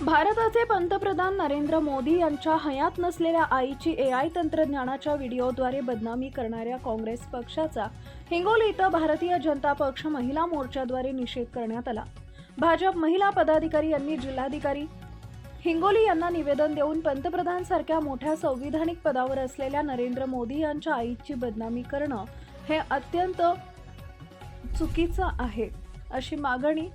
भारताचे पंतप्रधान नरेंद्र मोदी यांच्या हयात नसलेल्या आईची ए आय तंत्रज्ञानाच्या व्हिडिओद्वारे बदनामी करणाऱ्या काँग्रेस पक्षाचा हिंगोली इथं भारतीय जनता पक्ष महिला मोर्चाद्वारे निषेध करण्यात आला. भाजप महिला पदाधिकारी यांनी जिल्हाधिकारी हिंगोली यांना निवेदन देऊन पंतप्रधानसारख्या मोठ्या संविधानिक पदावर असलेल्या नरेंद्र मोदी यांच्या आईची बदनामी करणं हे अत्यंत चुकीचं आहे अशी मागणी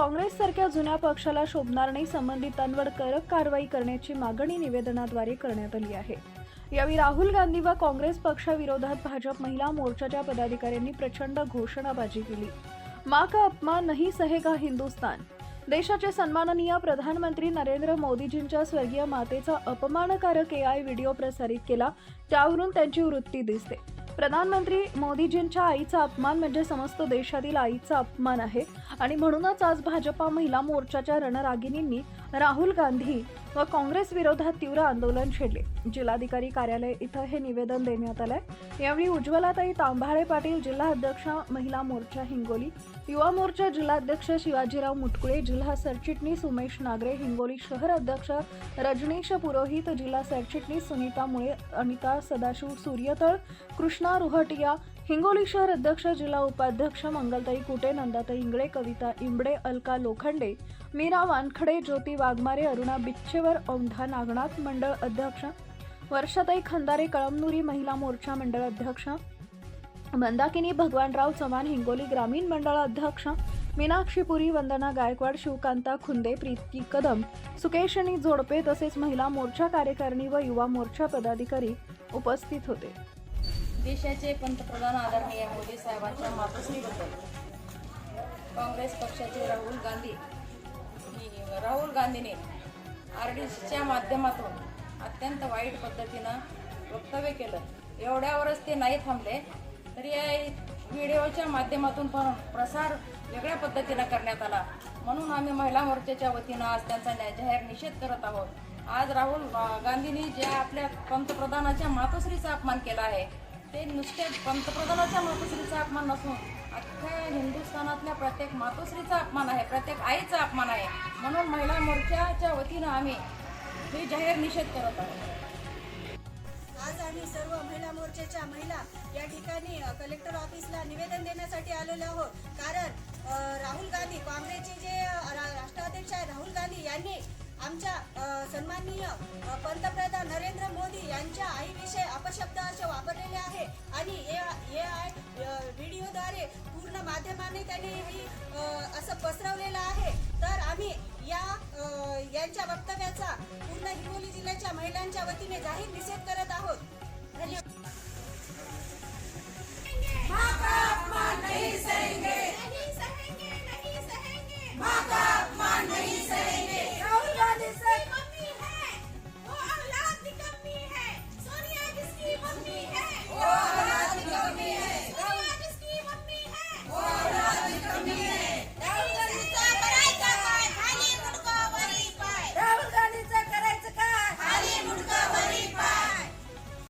काँग्रेससारख्या जुन्या पक्षाला शोभणार नाही संबंधितांवर कडक कारवाई करण्याची मागणी निवेदनाद्वारे करण्यात आली आहे. यावेळी राहुल गांधी व काँग्रेस पक्षाविरोधात भाजप महिला मोर्चाच्या पदाधिकाऱ्यांनी प्रचंड घोषणाबाजी केली. मा का अपमान नाही सहेगा हिंदुस्तान. देशाचे सन्माननीय प्रधानमंत्री नरेंद्र मोदीजींच्या स्वर्गीय मातेचा अपमानकारक ए आय व्हिडिओ प्रसारित केला त्यावरून त्यांची वृत्ती दिसते. प्रधानमंत्री मोदीजींच्या आईचा अपमान म्हणजे समस्त देशातील आईचा अपमान आहे. आणि म्हणूनच आज भाजपा महिला मोर्चाच्या रणरागिणींनी राहुल गांधी व काँग्रेस विरोधात तीव्र आंदोलन छेडले. जिल्हाधिकारी कार्यालय इथं हे निवेदन देण्यात आलंय. यावेळी उज्ज्वलाताई तांभाळे पाटील जिल्हा अध्यक्ष महिला मोर्चा हिंगोली युवा मोर्चा जिल्हाध्यक्ष शिवाजीराव मुटकुळे जिल्हा सरचिटणीस उमेश नागरे हिंगोली शहर अध्यक्ष रजनीश पुरोहित जिल्हा सरचिटणीस सुनीता मुळे अनिता सदाशिव सूर्यतळ कृष्णा रुहटिया हिंगोली शहर अध्यक्ष जिल्हा उपाध्यक्ष मंगलताई कुटे नंदाताई इंगळे कविता इंबडे अलका लोखंडे मीरा वानखडे ज्योती वाघमारे अरुणा बिच्छेवर औंधा नागनाथ मंडळ अध्यक्ष वर्षाताई खंदारे कळमनुरी महिला मोर्चा मंडळ अध्यक्ष मंदाकिनी भगवानराव चव्हाण हिंगोली ग्रामीण मंडळ अध्यक्ष मीनाक्षी पुरी वंदना गायकवाड शिवकांता खुंदे प्रीती कदम सुकेशनी जोडपे तसेच महिला मोर्चा कार्यकारिणी व युवा मोर्चा पदाधिकारी उपस्थित होते. देशाचे पंतप्रधान आदरणीय मोदी साहेबांच्या मातोश्रीबद्दल काँग्रेस पक्षाचे राहुल गांधी राहुल गांधीने आर डी सीच्या माध्यमातून अत्यंत वाईट पद्धतीनं वक्तव्य केलं. एवढ्यावरच ते नाही थांबले. तर या व्हिडिओच्या माध्यमातून पण प्रसार वेगळ्या पद्धतीनं करण्यात आला. म्हणून आम्ही महिला मोर्चाच्या वतीनं आज त्यांचा जाहीर निषेध करत आहोत. आज राहुल गांधींनी ज्या आपल्या पंतप्रधानाच्या मातोश्रीचा अपमान केला आहे ते नुसते पंतप्रधानाच्या मातोश्रीचा अपमान नसून अख्ख्या हिंदुस्थानातल्या प्रत्येक मातोश्रीचा अपमान आहे प्रत्येक आईचा अपमान आहे. म्हणून महिला मोर्चाच्या वतीनं आम्ही हे जाहीर निषेध करत आहोत. ठिकाणी आम्ही सर्व महिला मोर्चाच्या महिला या ठिकाणी कलेक्टर ऑफिसला निवेदन देण्यासाठी आलेलो आहोत. कारण राहुल गांधी काँग्रेसचे जे रा- राष्ट्राध्यक्ष आहे राहुल गांधी यांनी आमच्या सन्माननीय पंतप्रधान नरेंद्र मोदी यांच्या आईविषयी अपशब्द असे वापरलेले आहे आणि ए आय व्हिडिओद्वारे पूर्ण माध्यमाने त्यांनी ही असं पसरवलेलं आहे. तर आम्ही या यांच्या वक्तव्याचा पूर्ण हिंगोली जिल्ह्याच्या महिलांच्या वतीने जाहीर निषेध करत आहोत. Papa.